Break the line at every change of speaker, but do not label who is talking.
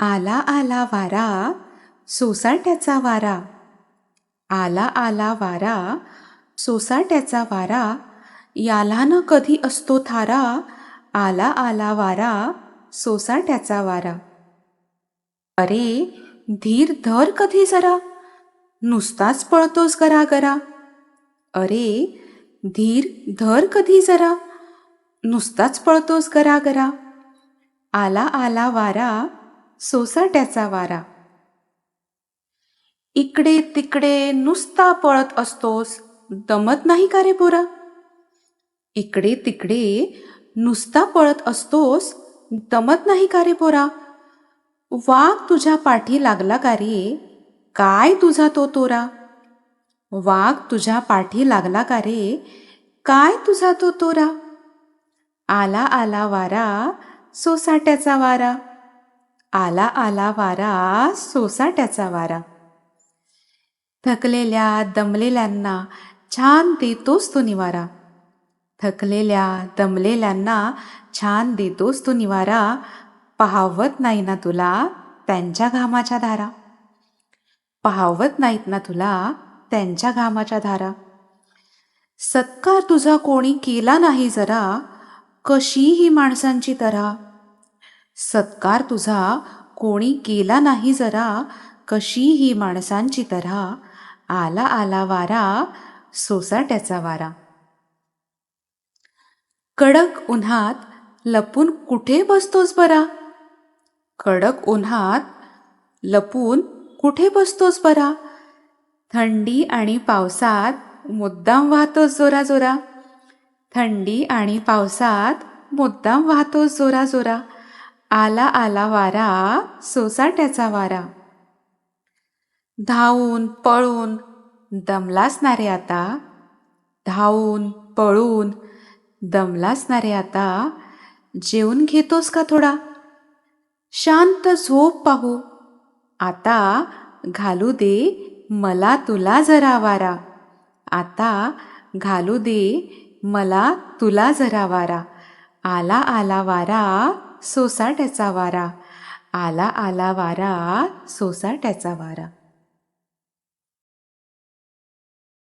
आला आला वारा सोसाट्याचा वारा. आला आला वारा सोसाट्याचा वारा याला न कधी असतो थारा? आला आला वारा सोसाट्याचा वारा. अरे धीर धर कधी जरा नुसताच पळतोस गरा गरा अरे धीर धर कधी जरा नुसताच पळतोस गरा गरा आला आला वारा सोसाट्याचा वारा. इकडे तिकडे नुसता पळत असतोस. दमत नाही का रे पोरा? इकडे तिकडे नुसता पळत असतोस. दमत नाही का रे पोरा? वाघ तुझ्या पाठी लागला का रे? काय तुझा तो तोरा? वाघ तुझ्या पाठी लागला का रे? काय तुझा तो तोरा? आला आला वारा सोसाट्याचा वारा. आला आला वारा सोसाट्याचा वारा. थकलेल्या दमलेल्यांना छान देतोस तो निवारा. थकलेल्या दमलेल्यांना छान देतोस तो निवारा. पाहावत नाही ना तुला त्यांच्या घामाच्या धारा. पाहावत नाहीत ना तुला त्यांच्या घामाच्या धारा. सत्कार तुझा कोणी केला नाही जरा कशी ही माणसांची तरा. सत्कार तुझा कोणी केला नाही जरा कशी ही माणसांची तऱ्हा आला आला वारा सोसाट्याचा वारा. कडक उन्हात लपून कुठे बसतोस बरा? कडक उन्हात लपून कुठे बसतोस बरा? थंडी आणि पावसात मुद्दाम वाहतोस जोरा जोरा. थंडी आणि पावसात मुद्दाम वाहतोस जोरा जोरा. आला आला वारा सोसाट्याचा वारा. धावून पळून दमलास ना रे आता. धावून पळून दमलास ना रे आता. जेवून घेतोस का थोडा? शांत झोप पाहू. आता घालू दे मला तुला जरा वारा. आता घालू दे मला तुला जरा वारा. आला आला वारा सोसाट्याचा वारा. आला आला वारा सोसाट्याचा वारा.